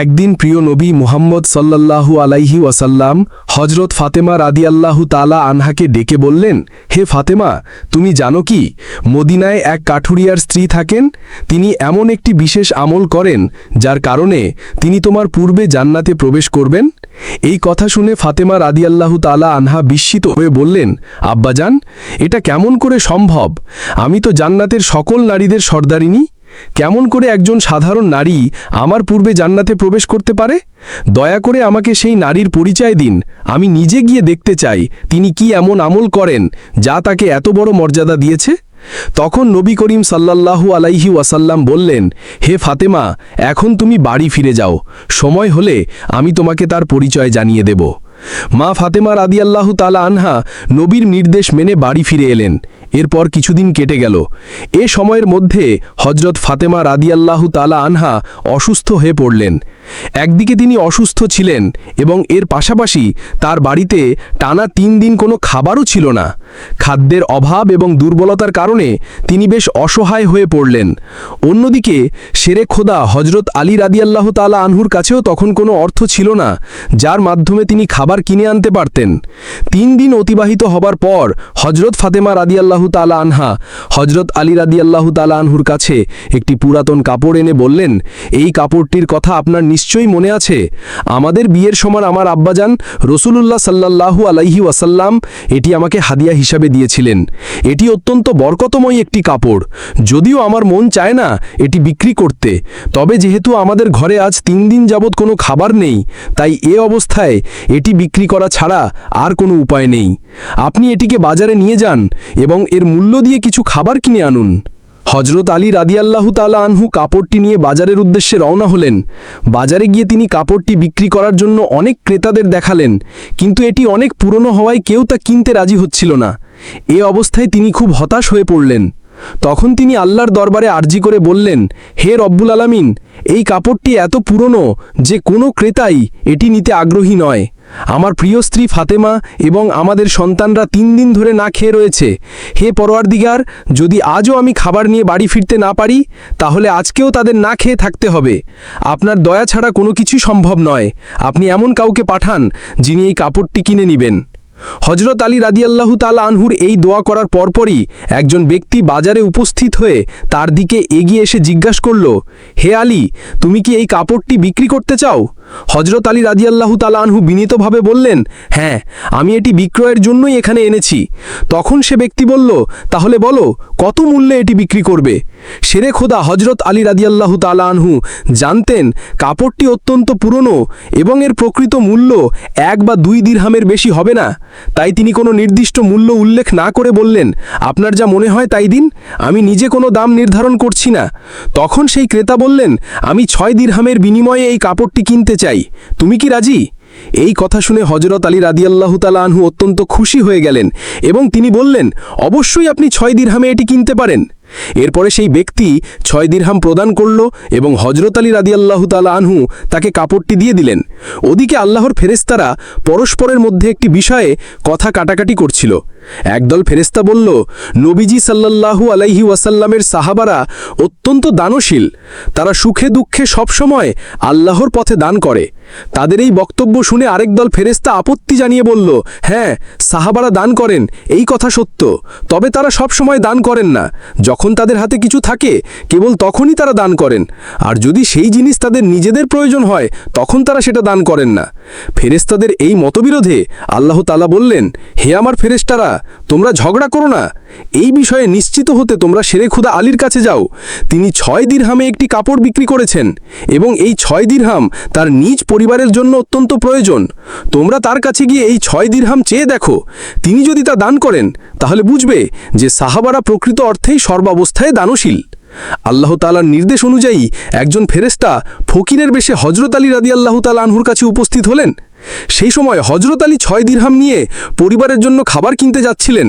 একদিন প্রিয় নবী মুহাম্মদ সাল্লাল্লাহু আলাইহি ওয়াসাল্লাম হজরত ফাতেমা রাদিয়াল্লাহু তালা আনহাকে ডেকে বললেন, হে ফাতেমা, তুমি জানো কি? মদিনায় এক কাঠুরিয়ার স্ত্রী থাকেন, তিনি এমন একটি বিশেষ আমল করেন, যার কারণে তিনি তোমার পূর্বে জান্নাতে প্রবেশ করবেন? এই কথা শুনে ফাতেমা রাদিয়াল্লাহু তালা আনহা বিস্মিত হয়ে বললেন, আব্বাজান, এটা কেমন করে সম্ভব? আমি তো জান্নাতের সকল নারীদের সর্দারিনী। কেমন করে একজন সাধারণ নারী আমার পূর্বে জান্নাতে প্রবেশ করতে পারে? দয়া করে আমাকে সেই নারীর পরিচয় দিন। আমি নিজে গিয়ে দেখতে চাই তিনি কি এমন আমল করেন যা তাকে এত বড় মর্যাদা দিয়েছে। তখন নবী করিম সাল্লাল্লাহু আলাইহি ওয়াসাল্লাম বললেন, হে ফাতেমা, এখন তুমি বাড়ি ফিরে যাও। সময় হলে আমি তোমাকে তার পরিচয় জানিয়ে দেব। মা ফাতেমা রাদিয়াল্লাহু তালা আনহা নবীর নির্দেশ মেনে বাড়ি ফিরে এলেন। এরপর কিছুদিন কেটে গেল। এ সময়ের মধ্যে হজরত ফাতেমা রাদিয়াল্লাহু তালা আনহা অসুস্থ হয়ে পড়লেন। একদিকে তিনি অসুস্থ ছিলেন এবং এর পাশাপাশি তার বাড়িতে টানা তিন দিন কোনো খাবারও ছিল না। খাদ্যের অভাব এবং দুর্বলতার কারণে তিনি বেশ অসহায় হয়ে পড়লেন। অন্যদিকে সেরে খোদা হজরত আলী রাদিয়াল্লাহ তালা আনহুর কাছেও তখন কোনো অর্থ ছিল না, যার মাধ্যমে তিনি খাবার কিনে আনতে পারতেন। তিন দিন অতিবাহিত হবার পর হজরত ফাতেমা রাদিয়াল্লাহু তালা আনহা হজরত আলী রাদিয়াল্লাহু তালা আনহুর কাছে একটি পুরাতন কাপড় এনে বললেন, এই কাপড়টির কথা আপনার নিশ্চয়ই মনে আছে। আমাদের বিয়ের সময় আমার আব্বাজান রসুলুল্লাহ সাল্লাল্লাহু আলাইহি ওয়াসাল্লাম এটি আমাকে হাদিয়া হিসাবে দিয়েছিলেন। এটি অত্যন্ত বরকতময় একটি কাপড়। যদিও আমার মন চায় না এটি বিক্রি করতে। তবে যেহেতু আমাদের ঘরে আজ তিন দিন যাবৎ কোনো খাবার নেই, তাই এ অবস্থায় এটি বিক্রি করা ছাড়া আর কোনো উপায় নেই। আপনি এটিকে বাজারে নিয়ে যান এবং এর মূল্য দিয়ে কিছু খাবার কিনে আনুন। হজরত আলী রাদিয়াল্লাহু তালা আনহু কাপড়টি নিয়ে বাজারের উদ্দেশ্যে রওনা হলেন। বাজারে গিয়ে তিনি কাপড়টি বিক্রি করার জন্য অনেক ক্রেতাদের দেখালেন, কিন্তু এটি অনেক পুরনো হওয়ায় কেউ তা কিনতে রাজি হচ্ছিল না। এ অবস্থায় তিনি খুব হতাশ হয়ে পড়লেন। তখন তিনি আল্লাহর দরবারে আর্জি করে বললেন, হে রব্বুল আলামিন, এই কাপড়টি এত পুরনো যে কোনো ক্রেতাই এটি নিতে আগ্রহী নয়। আমার প্রিয় স্ত্রী ফাতেমা এবং আমাদের সন্তানরা তিন দিন ধরে না খেয়ে রয়েছে। হে পরোয়ারদিগার, যদি আজও আমি খাবার নিয়ে বাড়ি ফিরতে না পারি, তাহলে আজকেও তাদের না খেয়ে থাকতে হবে। আপনার দয়া ছাড়া কোনো কিছুই সম্ভব নয়। আপনি এমন কাউকে পাঠান, যিনি এই কাপড়টি কিনে নেবেন। হজরত আলী রাদিয়াল্লাহু তালা আনহুর এই দোয়া করার পরপরই একজন ব্যক্তি বাজারে উপস্থিত হয়ে তার দিকে এগিয়ে এসে জিজ্ঞাসা করল, হে আলী, তুমি কি এই কাপড়টি বিক্রি করতে চাও? হজরত আলী রাদিয়াল্লাহু তালা আনহু বিনীতভাবে বললেন হ্যাঁ আমি এটি বিক্রয়ের জন্যই এখানে এনেছি। তখন সে ব্যক্তি বলল, তাহলে বলো, কত মূল্যে এটি বিক্রি করবে? সেরে খোদা হজরত আলী রাদিয়াল্লাহু তালা আনহু জানতেন, কাপড়টি অত্যন্ত পুরনো এবং এর প্রকৃত মূল্য এক বা দুই দিরহামের বেশি হবে না। তাই তিনি কোনো নির্দিষ্ট মূল্য উল্লেখ না করে বললেন, আপনার যা মনে হয় তাই দিন, আমি নিজে কোনো দাম নির্ধারণ করছি না। তখন সেই ক্রেতা বললেন, আমি ছয় দিরহামের বিনিময়ে এই কাপড়টি কিনতে চাই। তুমি কি রাজি? এই কথা শুনে হজরত আলী রাদিয়াল্লাহু তালা আনহু অত্যন্ত খুশি হয়ে গেলেন এবং তিনি বললেন, অবশ্যই আপনি ছয় দিরহামে এটি কিনতে পারেন। এরপরে সেই ব্যক্তি ছয় দিরহাম প্রদান করল এবং হজরত আলী রাদিয়াল্লাহু তালা আনহু তাকে কাপড়টি দিয়ে দিলেন। ওদিকে আল্লাহর ফেরেস্তারা পরস্পরের মধ্যে একটি বিষয়ে কথা কাটাকাটি করছিল। একদল ফেরেস্তা বলল, নবীজি সাল্লাল্লাহু আলাইহি ওয়াসাল্লামের সাহাবারা অত্যন্ত দানশীল। তারা সুখে দুঃখে সবসময় আল্লাহর পথে দান করে। তাদের এই বক্তব্য শুনে আরেক দল ফেরেস্তা আপত্তি জানিয়ে বলল হ্যাঁ সাহাবারা দান করেন, এই কথা সত্য। তবে তারা সব সময় দান করেন না। যখন তাদের হাতে কিছু থাকে, কেবল তখনই তারা দান করেন। আর যদি সেই জিনিস তাদের নিজেদের প্রয়োজন হয়, তখন তারা সেটা দান করেন না। ফেরেস্তাদের এই মতবিরোধে আল্লাহ তালা বললেন, হে আমার ফেরেস্তারা তোমরা ঝগড়া করো না। এই বিষয়ে নিশ্চিত হতে তোমরা সেরে খুদা আলীর কাছে যাও। তিনি ছয় দিরহামে একটি কাপড় বিক্রি করেছেন এবং এই ছয় দিরহাম তার নিজ পরিবারের জন্য অত্যন্ত প্রয়োজন। তোমরা তার কাছে গিয়ে এই ছয় দিরহাম চেয়ে দেখো। তিনি যদি তা দান করেন, তাহলে বুঝবে যে সাহাবারা প্রকৃত অর্থেই সর্বাবস্থায় দানশীল। আল্লাহ তালার নির্দেশ অনুযায়ী একজন ফেরেস্তা ফকিরের বেশে হজরত আলী রাদি আল্লাহ তালা আনহুর কাছে উপস্থিত হলেন। সেই সময় হজরত আলী ছয় দিরহাম নিয়ে পরিবারের জন্য খাবার কিনতে যাচ্ছিলেন।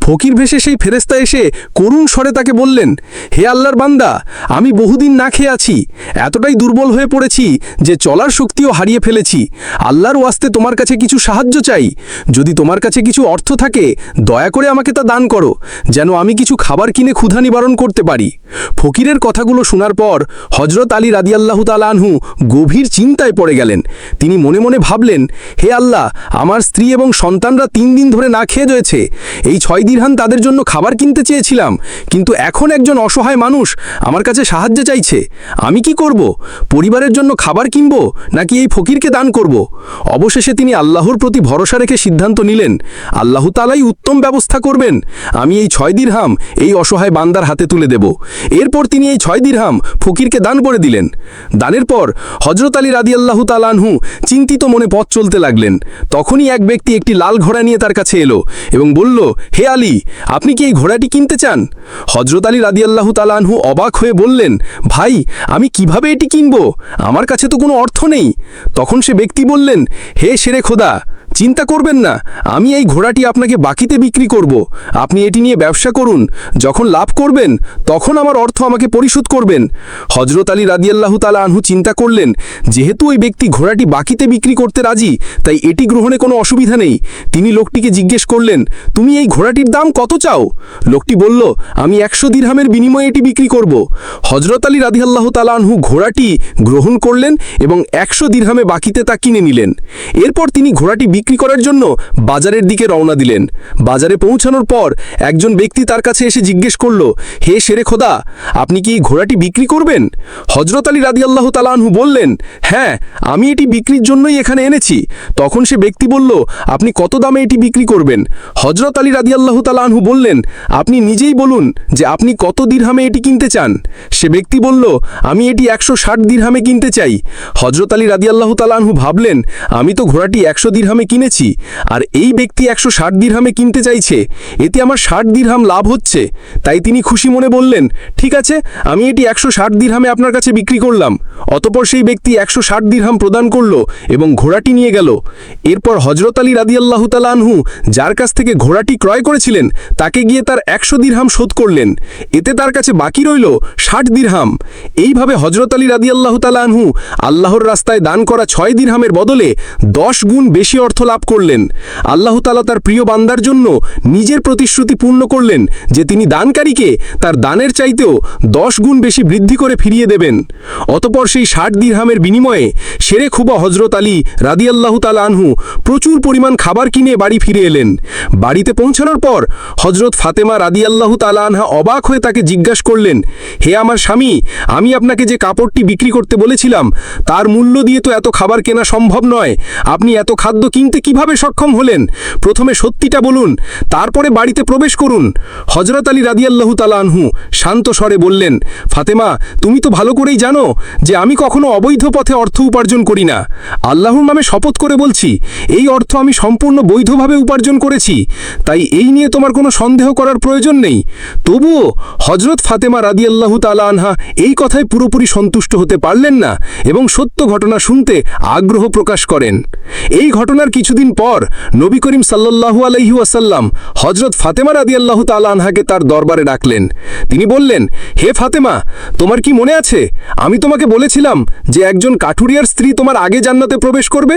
ফকির ভেসে সেই ফেরেস্তা এসে করুণ স্বরে তাকে বললেন, হে আল্লাহর বান্দা, আমি বহুদিন না খেয়ে আছি। এতটাই দুর্বল হয়ে পড়েছি যে চলার শক্তিও হারিয়ে ফেলেছি। আল্লাহর ওয়াস্তে তোমার কাছে কিছু সাহায্য চাই। যদি তোমার কাছে কিছু অর্থ থাকে, দয়া করে আমাকে তা দান করো, যেন আমি কিছু খাবার কিনে ক্ষুধা নিবারণ করতে পারি। ফকিরের কথাগুলো শোনার পর হজরত আলী রাদিয়াল্লাহু তালানহু গভীর চিন্তায় পড়ে গেলেন। তিনি মনে মনে ভাবলেন, হে আল্লাহ, আমার স্ত্রী এবং সন্তানরা তিন দিন ধরে না খেয়ে রয়েছে। এই ছয় দিরহান তাদের জন্য খাবার কিনতে চেয়েছিলাম, কিন্তু এখন একজন অসহায় মানুষ আমার কাছে সাহায্য চাইছে। আমি কি করব? পরিবারের জন্য খাবার কিনব, নাকি এই ফকিরকে দান করব? অবশেষে তিনি আল্লাহর প্রতি ভরসা রেখে সিদ্ধান্ত নিলেন, আল্লাহ তালাই উত্তম ব্যবস্থা করবেন। আমি এই ছয় দিরহাম এই অসহায় বান্দার হাতে তুলে দেব। এরপর তিনি এই ছয় দিরহাম ফকিরকে দান করে দিলেন। দানের পর হজরত আলী রাদি আল্লাহ তালানহু চিন্তিত মনে পথ চলতে লাগলেন। তখনই এক ব্যক্তি একটি লাল ঘোড়া নিয়ে তার কাছে এলো এবং বলল হে আলী, আপনি কি এই ঘোড়াটি কিনতে চান? হজরত আলী রাদি আল্লাহ তালানহু অবাক হয়ে বললেন, ভাই, আমি কীভাবে এটি কিনব? আমার কাছে তো কোনো অর্থ নেই। তখন সে ব্যক্তি বললেন, হে সেরে খোদা চিন্তা করবেন না, আমি এই ঘোড়াটি আপনাকে বাকিতে বিক্রি করব। আপনি এটি নিয়ে ব্যবসা করুন, যখন লাভ করবেন, তখন আমার অর্থ আমাকে পরিশোধ করবেন। হজরত আলী রাদিয়াল্লাহ তালা আনহু চিন্তা করলেন, যেহেতু ওই ব্যক্তি ঘোড়াটি বাকিতে বিক্রি করতে রাজি, তাই এটি গ্রহণে কোনো অসুবিধা নেই। তিনি লোকটিকে জিজ্ঞেস করলেন, তুমি এই ঘোড়াটির দাম কত চাও? লোকটি বলল, আমি একশো দিরহামের বিনিময়ে এটি বিক্রি করব। হজরত আলী রাদিয়াল্লাহ তালা আনহু ঘোড়াটি গ্রহণ করলেন এবং একশো দিরহামে বাকিতে তা কিনে নিলেন। এরপর তিনি ঘোড়াটি বিক্রি করার জন্য বাজারের দিকে রওনা দিলেন। বাজারে পৌঁছানোর পর একজন ব্যক্তি তার কাছে এসে জিজ্ঞেস করল, হে শেরে খোদা, আপনি কি ঘোড়াটি বিক্রি করবেন? হজরত আলী রাদি আল্লাহ তালানহু বললেন হ্যাঁ আমি এটি বিক্রির জন্যই এখানে এনেছি। তখন সে ব্যক্তি বলল, আপনি কত দামে এটি বিক্রি করবেন? হজরত আলী রাদি আল্লাহ তালানহু বললেন, আপনি নিজেই বলুন যে আপনি কত দিরহামে এটি কিনতে চান? সে ব্যক্তি বলল, আমি এটি একশো ষাট দিরহামে কিনতে চাই। হজরত আলী রাদি আল্লাহ তালানহু ভাবলেন, আমি তো ঘোড়াটি একশো দিরহামে কিনেছি। আর এই ব্যক্তি একশো ষাট দিরহামে কিনতে চাইছে। এতে আমার ষাট দিরহাম লাভ হচ্ছে। তাই তিনি খুশি মনে বললেন, ঠিক আছে, আমি এটি একশো ষাট দিরহামে আপনার কাছে বিক্রি করলাম। অতপর সেই ব্যক্তি একশো ষাট দিরহাম প্রদান করল এবং ঘোড়াটি নিয়ে গেল। এরপর হজরত আলী রাদিয়াল্লাহ তালানহু যার কাছ থেকে ঘোড়াটি ক্রয় করেছিলেন, তাকে গিয়ে তার একশো দিরহাম শোধ করলেন। এতে তার কাছে বাকি রইল ষাট দিরহাম। এইভাবে হজরত আলী রাদিয়াল্লাহ তালানহু আল্লাহর রাস্তায় দান করা ছয় দিরহামের বদলে দশ গুণ বেশি অর্থ লাভ করলেন। আল্লাহ তালা তার প্রিয় বান্দার জন্য নিজের প্রতিশ্রুতি পূর্ণ করলেন যে তিনি দানকারীকে তার দানের চাইতেও দশ গুণ বেশি বৃদ্ধি করে ফিরিয়ে দেবেন। অতপর সেই ষাট দিরহামের বিনিময়ে সেরে খুবা হজরত আলী রাদিয়াল্লাহ তালা আনহু প্রচুর পরিমাণ খাবার কিনে বাড়ি ফিরে এলেন। বাড়িতে পৌঁছানোর পর হজরত ফাতেমা রাদিয়াল্লাহু তালা আনহা অবাক হয়ে তাকে জিজ্ঞাসা করলেন, হে আমার স্বামী, আমি আপনাকে যে কাপড়টি বিক্রি করতে বলেছিলাম, তার মূল্য দিয়ে তো এত খাবার কেনা সম্ভব নয়। আপনি এত খাদ্য কিনতে কীভাবে সক্ষম হলেন? প্রথমে সত্যিটা বলুন, তারপরে বাড়িতে প্রবেশ করুন। হজরত আলী রাদিয়াল্লাহু তালানহু শান্ত স্বরে বললেন, ফাতেমা, তুমি তো ভালো করেই জানো যে আমি কখনো অবৈধ পথে অর্থ উপার্জন করি না। আল্লাহর নামে শপথ করে বলছি, এই অর্থ আমি সম্পূর্ণ বৈধভাবে উপার্জন করেছি। তাই এই নিয়ে তোমার কোনো সন্দেহ করার প্রয়োজন নেই। তবুও হজরত ফাতেমা রাদিয়াল্লাহু তালা আনহা এই কথায় পুরোপুরি সন্তুষ্ট হতে পারলেন না এবং সত্য ঘটনা শুনতে আগ্রহ প্রকাশ করেন। এই ঘটনার কিছুদিন পর নবী করিম সাল্লাল্লাহু আলাইহি ওয়াসাল্লাম হজরত ফাতেমা রাদিয়াল্লাহু তাআলা আনহাকে তার দরবারে ডাকলেন। তিনি বললেন, হে ফাতেমা, তোমার কি মনে আছে? আমি তোমাকে বলেছিলাম যে একজন কাঠুরিয়ার স্ত্রী তোমার আগে জান্নাতে প্রবেশ করবে?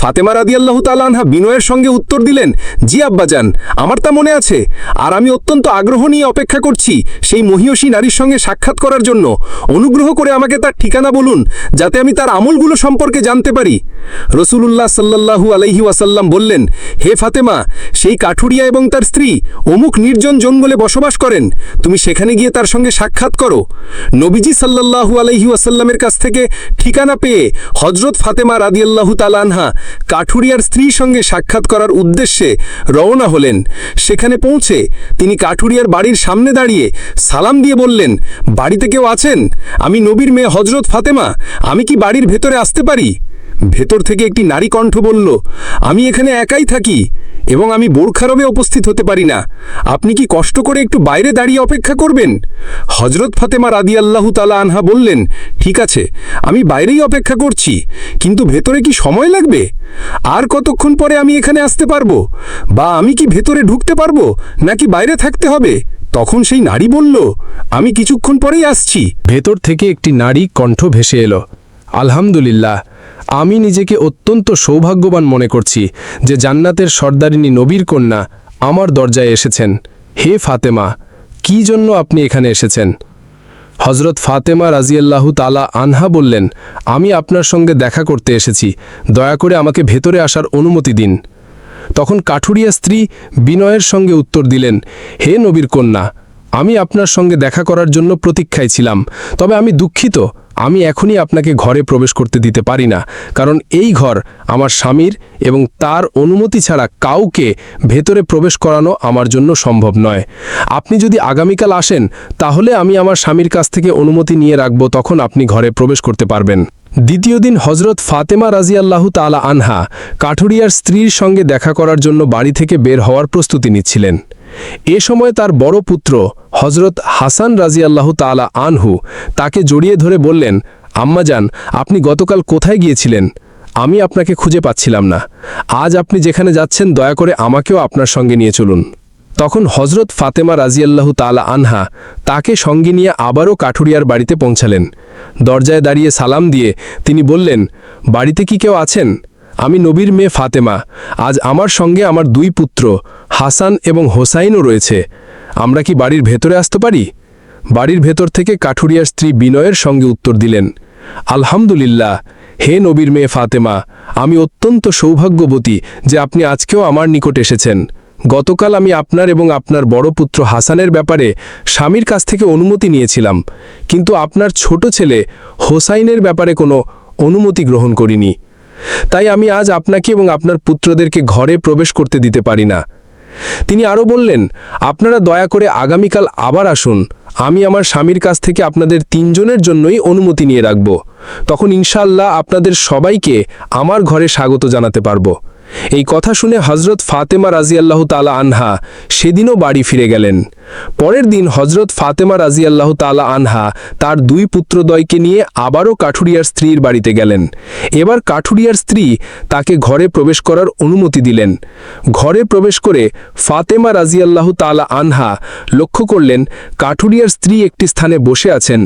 ফাতেমা রাদিয়াল্লাহু তাআলা আনহা বিনয়ের সঙ্গে উত্তর দিলেন, জি আব্বাজান, আমার তা মনে আছে। আর আমি অত্যন্ত আগ্রহ নিয়ে অপেক্ষা করছি সেই মহিয়সী নারীর সঙ্গে সাক্ষাৎ করার জন্য। অনুগ্রহ করে আমাকে তার ঠিকানা বলুন, যাতে আমি তার আমলগুলো সম্পর্কে জানতে পারি। রসুলুল্লাহ সাল্লাল্লাহু আলাইহি ওয়াসাল্লাম বললেন, হে ফাতেমা, সেই কাঠুরিয়া এবং তার স্ত্রী অমুক নির্জন জঙ্গলে বসবাস করেন। তুমি সেখানে গিয়ে তার সঙ্গে সাক্ষাৎ করো। নবীজি সাল্লাল্লাহু আলাইহি ওয়াসাল্লামের কাছ থেকে ঠিকানা পেয়ে হজরত ফাতেমা রাদিয়াল্লাহু তালানহা কাঠুরিয়ার স্ত্রীর সঙ্গে সাক্ষাৎ করার উদ্দেশ্যে রওনা হলেন। সেখানে পৌঁছে তিনি কাঠুরিয়ার বাড়ির সামনে দাঁড়িয়ে সালাম দিয়ে বললেন, বাড়িতে কেউ আছেন? আমি নবীর মেয়ে হজরত ফাতেমা। আমি কি বাড়ির ভেতরে আসতে পারি? ভেতর থেকে একটি নারী কণ্ঠ বলল, আমি এখানে একাই থাকি এবং আমি বোরখারবে উপস্থিত হতে পারি না। আপনি কি কষ্ট করে একটু বাইরে দাঁড়িয়ে অপেক্ষা করবেন? হজরত ফাতেমা রাদি আল্লাহু তালা আনহা বললেন, ঠিক আছে, আমি বাইরেই অপেক্ষা করছি, কিন্তু ভেতরে কি সময় লাগবে? আর কতক্ষণ পরে আমি এখানে আসতে পারব? বা আমি কি ভেতরে ঢুকতে পারব, নাকি বাইরে থাকতে হবে? তখন সেই নারী বলল, আমি কিছুক্ষণ পরেই আসছি। ভেতর থেকে একটি নারী কণ্ঠ ভেসে এলো আলহামদুলিল্লাহ, আমি নিজেকে অত্যন্ত সৌভাগ্যবান মনে করছি যে জান্নাতের সর্দারিনী নবীর কন্যা আমার দরজায় এসেছেন। হে ফাতেমা, কি জন্য আপনি এখানে এসেছেন? হজরত ফাতেমা রাজিয়াল্লাহু তালা আনহা বললেন, আমি আপনার সঙ্গে দেখা করতে এসেছি, দয়া করে আমাকে ভেতরে আসার অনুমতি দিন। তখন কাঠুরিয়া স্ত্রী বিনয়ের সঙ্গে উত্তর দিলেন, হে নবীর কন্যা, আমি আপনার সঙ্গে দেখা করার জন্য প্রতীক্ষায় ছিলাম, তবে আমি দুঃখিত। আমি এখনই আপনাকে ঘরে প্রবেশ করতে দিতে পারি না, কারণ এই ঘর আমার স্বামীর এবং তার অনুমতি ছাড়া কাউকে ভেতরে প্রবেশ করানো আমার জন্য সম্ভব নয়। আপনি যদি আগামীকাল আসেন, তাহলে আমি আমার স্বামীর কাছ থেকে অনুমতি নিয়ে রাখব, তখন আপনি ঘরে প্রবেশ করতে পারবেন। দ্বিতীয় দিন হজরত ফাতেমা রাজিয়াল্লাহু তালা আনহা কাঠুরিয়ার স্ত্রীর সঙ্গে দেখা করার জন্য বাড়ি থেকে বের হওয়ার প্রস্তুতি নিচ্ছিলেন। এ সময় তার বড় পুত্র হজরত হাসান রাজিয়াল্লাহু তালা আনহু, তাকে জড়িয়ে ধরে বললেন আম্মাজান আপনি গতকাল কোথায় গিয়েছিলেন? আমি আপনাকে খুঁজে পাচ্ছিলাম না। আজ আপনি যেখানে যাচ্ছেন, দয়া করে আমাকেও আপনার সঙ্গে নিয়ে চলুন। তখন হজরত ফাতেমা রাজিয়াল্লাহু তালা আনহা তাকে সঙ্গে নিয়ে আবারও কাঠুরিয়ার বাড়িতে পৌঁছালেন। দরজায় দাঁড়িয়ে সালাম দিয়ে তিনি বললেন, বাড়িতে কি কেউ আছেন? আমি নবীর মেয়ে ফাতেমা। আজ আমার সঙ্গে আমার দুই পুত্র, হাসান এবং হোসাইনও রয়েছে। আমরা কি বাড়ির ভেতরে আসতে পারি? বাড়ির ভেতর থেকে কাঠুরিয়ার স্ত্রী বিনয়ের সঙ্গে উত্তর দিলেন, আলহামদুলিল্লাহ। হে নবীর মেয়ে ফাতেমা, আমি অত্যন্ত সৌভাগ্যবতী যে আপনি আজকেও আমার নিকট এসেছেন। গতকাল আমি আপনার এবং আপনার বড় পুত্র হাসানের ব্যাপারে স্বামীর কাছ থেকে অনুমতি নিয়েছিলাম, কিন্তু আপনার ছোট ছেলে হোসাইনের ব্যাপারে কোনো অনুমতি গ্রহণ করিনি। তাই আমি আজ আপনাকে এবং আপনার পুত্রদেরকে ঘরে প্রবেশ করতে দিতে পারি না। তিনি আরও বললেন, আপনারা দয়া করে আগামীকাল আবার আসুন। আমি আমার স্বামীর কাছ থেকে আপনাদের তিনজনের জন্যই অনুমতি নিয়ে রাখব। তখন ইনশাল্লাহ আপনাদের সবাইকে আমার ঘরে স্বাগত জানাতে পারব। এই কথা শুনে হজরত ফাতেমা রাজিয়াল্লাহ তালা আনহা সেদিনও বাড়ি ফিরে গেলেন। পরের দিন হজরত ফাতেমা রাজিয়াল্লাহ তালা আনহা তার দুই পুত্রদ্বয়কে নিয়ে আবারও কাঠুরিয়ার স্ত্রীর বাড়িতে গেলেন। এবার কাঠুরিয়ার স্ত্রী তাকে ঘরে প্রবেশ করার অনুমতি দিলেন। ঘরে প্রবেশ করে ফাতেমা রাজিয়াল্লাহ তালা আনহা লক্ষ্য করলেন কাঠুরিয়ার স্ত্রী একটি স্থানে বসে আছেন।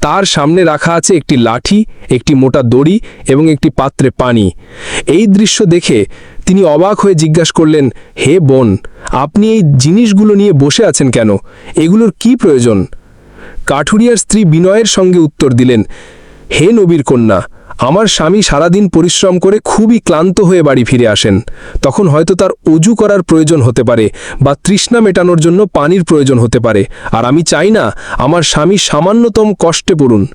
তার সামনে রাখা আছে একটি লাঠি, একটি মোটা দড়ি এবং একটি পাত্রে পানি। এই দৃশ্য দেখে তিনি অবাক হয়ে জিজ্ঞাসা করলেন, হে বোন, আপনি এই জিনিসগুলো নিয়ে বসে আছেন কেন? এগুলোর কি প্রয়োজন? কাঠুরিয়ার স্ত্রী বিনয়ের সঙ্গে উত্তর দিলেন, হে নবীর কন্যা আমার স্বামী সারাদিন পরিশ্রম করে খুবই ক্লান্ত হয়ে বাড়ি ফিরে আসেন। তখন হয়তো তার অজু করার প্রয়োজন হতে পারে বা তৃষ্ণা মেটানোর জন্য পানির প্রয়োজন হতে পারে। আর আমি চাই না আমার স্বামী সামান্যতম কষ্টে পড়ুন।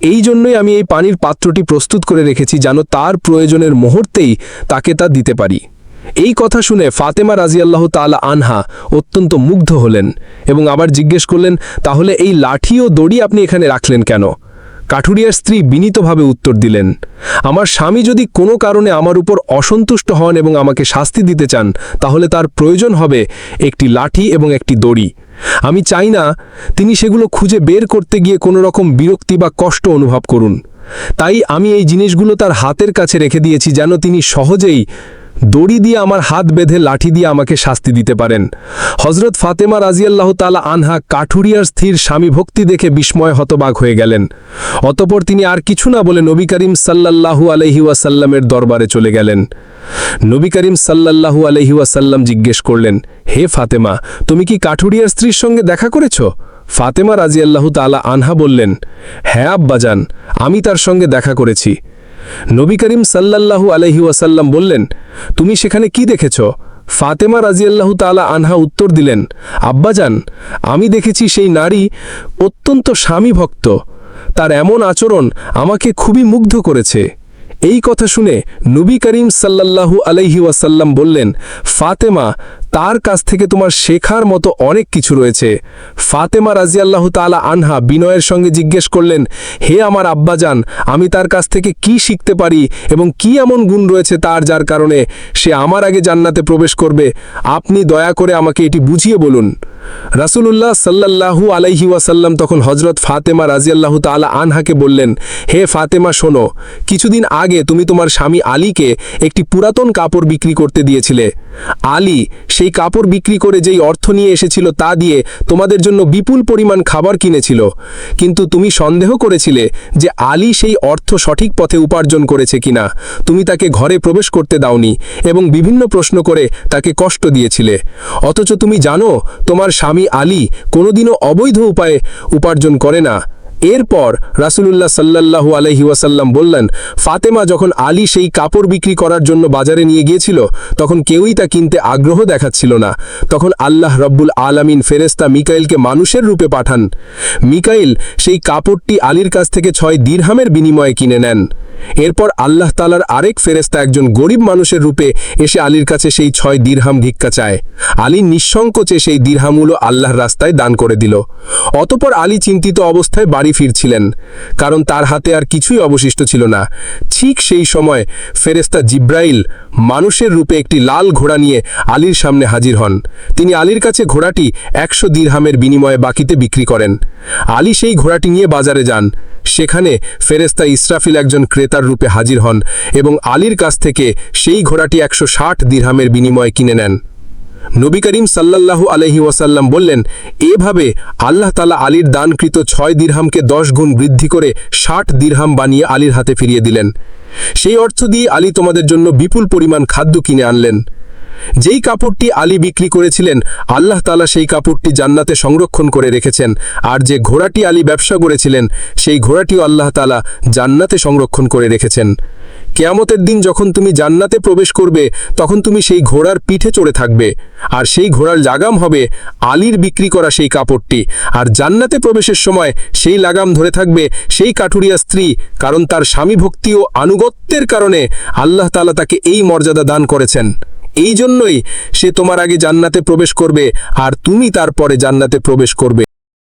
এই জন্যই আমি এই পানির পাত্রটি প্রস্তুত করে রেখেছি যেন তার প্রয়োজনের মুহূর্তেই তাকে তা দিতে পারি। এই কথা শুনে ফাতেমা রাজিয়াল্লাহ তালা আনহা অত্যন্ত মুগ্ধ হলেন এবং আবার জিজ্ঞেস করলেন, তাহলে এই লাঠি ও দড়ি আপনি এখানে রাখলেন কেন? কাঠুরিয়ার স্ত্রী বিনীতভাবে উত্তর দিলেন, আমার স্বামী যদি কোনো কারণে আমার উপর অসন্তুষ্ট হন এবং আমাকে শাস্তি দিতে চান, তাহলে তার প্রয়োজন হবে একটি লাঠি এবং একটি দড়ি। আমি চাই না তিনি সেগুলো খুঁজে বের করতে গিয়ে কোনো রকম বিরক্তি বা কষ্ট অনুভব করুন। তাই আমি এই জিনিসগুলো তার হাতের কাছে রেখে দিয়েছি যেন তিনি সহজেই দড়ি দিয়ে আমার হাত বেঁধে লাঠি দিয়ে আমাকে শাস্তি দিতে পারেন। হজরত ফাতেমা রাজিয়াল্লাহ তালা আনহা কাঠুরিয়ার স্থির স্বামী ভক্তি দেখে বিস্ময় হতবাক হয়ে গেলেন। অতপর তিনি আর কিছু না বলে নবী করিম সাল্লাল্লাহু আলহি ওয়াসাল্লামের দরবারে চলে গেলেন। নবী করিম সাল্লাল্লাহু আলহি ওয়াসাল্লাম জিজ্ঞেস করলেন, হে ফাতেমা, তুমি কি কাঠুরিয়ার স্ত্রীর সঙ্গে দেখা করেছ? ফাতেমা রাজিয়াল্লাহু তালা আনহা বললেন হ্যাঁ আব্বাজান, আমি তার সঙ্গে দেখা করেছি। নবী করিম সাল্লাল্লাহু আলহি ওয়াসাল্লাম বললেন, তুমি সেখানে কি দেখেছ? ফাতেমা রাজিয়াল্লাহু তালা আনহা উত্তর দিলেন, আব্বাজান, আমি দেখেছি সেই নারী অত্যন্ত স্বামী ভক্ত তার এমন আচরণ আমাকে খুবই মুগ্ধ করেছে। এই কথা শুনে নবী করিম সাল্লাল্লাহু আলাইহি ওয়াসাল্লাম বললেন, ফাতেমা, তার কাছ থেকে তোমার শেখার মতো অনেক কিছু রয়েছে। ফাতেমা রাজিয়াল্লাহু তাআলা আনহা বিনয়ের সঙ্গে জিজ্ঞেস করলেন, হে আমার আব্বাজান, আমি তার কাছ থেকে কি শিখতে পারি এবং কি এমন গুণ রয়েছে তার যার কারণে সে আমার আগে জান্নাতে প্রবেশ করবে? আপনি দয়া করে আমাকে এটি বুঝিয়ে বলুন। রাসূলুল্লাহ সাল্লাল্লাহু আলাইহি ওয়াসাল্লাম তখন হজরত ফাতেমা রাজিয়াল্লাহু তাআলা আনহাকে বললেন, হে ফাতেমা, শোনো, কিছুদিন আগে তুমি তোমার স্বামী আলীকে একটি পুরাতন কাপড় বিক্রি করতে দিয়েছিলে। আলী সেই কাপড় বিক্রি করে যেই অর্থ নিয়ে এসেছিল তা দিয়ে তোমাদের জন্য বিপুল পরিমাণ খাবার কিনেছিল। কিন্তু তুমি সন্দেহ করেছিলে যে আলী সেই অর্থ সঠিক পথে উপার্জন করেছে কিনা। তুমি তাকে ঘরে প্রবেশ করতে দাওনি এবং বিভিন্ন প্রশ্ন করে তাকে কষ্ট দিয়েছিলে। অথচ তুমি জানো, তোমার স্বামী আলী কোনোদিনও অবৈধ উপায়ে উপার্জন করে না। এরপর রাসূলুল্লাহ সাল্লাল্লাহু আলহি ওয়াসাল্লাম বললেন, ফাতেমা যখন আলী সেই কাপড় বিক্রি করার জন্য বাজারে নিয়ে গিয়েছিল, তখন কেউই তা কিনতে আগ্রহ দেখাচ্ছিল না। তখন আল্লাহ রব্বুল আলামিন ফেরেস্তা মিকাইলকে মানুষের রূপে পাঠান। মিকাইল সেই কাপড়টি আলীর কাছ থেকে ছয় দীর্হামের বিনিময়ে কিনে নেন। এরপর আল্লাহ তালার আরেক ফেরেস্তা একজন গরিব মানুষের রূপে এসে আলীর কাছে সেই ছয় দীর্হাম ভিক্ষা চায়। আলী নিঃসংকোচে সেই দীর্হামগুলো আল্লাহর রাস্তায় দান করে দিল। অতপর আলী চিন্তিত অবস্থায় বাড়ি ফিরছিলেন, কারণ তার হাতে আর কিছুই অবশিষ্ট ছিল না। ঠিক সেই সময় ফেরেস্তা জিব্রাইল মানুষের রূপে একটি লাল ঘোড়া নিয়ে আলীর সামনে হাজির হন। তিনি আলীর কাছে ঘোড়াটি একশো দীর্হামের বিনিময়ে বাকিতে বিক্রি করেন। আলী সেই ঘোড়াটি নিয়ে বাজারে যান। সেখানে ফেরেস্তা ইসরাফিল একজন ক্রেতার রূপে হাজির হন এবং আলীর কাছ থেকে সেই ঘোড়াটি একশো ষাট দীর্হামের বিনিময়ে কিনে নেন। নবী করিম সাল্লাল্লাহু আলহি ওয়াসাল্লাম বললেন, এভাবে আল্লাহ তালা আলীর দানকৃত ছয় দিরহামকে দশ গুণ বৃদ্ধি করে ষাট দিরহাম বানিয়ে আলীর হাতে ফিরিয়ে দিলেন। সেই অর্থ দিয়ে আলী তোমাদের জন্য বিপুল পরিমাণ খাদ্য কিনে আনলেন। যেই কাপড়টি আলী বিক্রি করেছিলেন, আল্লাহ তালা সেই কাপড়টি জান্নাতে সংরক্ষণ করে রেখেছেন। আর যে ঘোড়াটি আলী ব্যবসা করেছিলেন, সেই ঘোড়াটিও আল্লাহ তালা জান্নাতে সংরক্ষণ করে রেখেছেন। কেয়ামতের দিন যখন তুমি জান্নাতে প্রবেশ করবে, তখন তুমি সেই ঘোড়ার পিঠে চড়ে থাকবে। আর সেই ঘোড়ার লাগাম হবে আলীর বিক্রি করা সেই কাপড়টি। আর জান্নাতে প্রবেশের সময় সেই লাগাম ধরে থাকবে সেই কাঠুরিয়া স্ত্রী, কারণ তার স্বামী ভক্তি ও আনুগত্যের কারণে আল্লাহ তালা তাকে এই মর্যাদা দান করেছেন। এই জন্যই সে তোমার আগে জান্নাতে প্রবেশ করবে আর তুমি তারপরে জান্নাতে প্রবেশ করবে।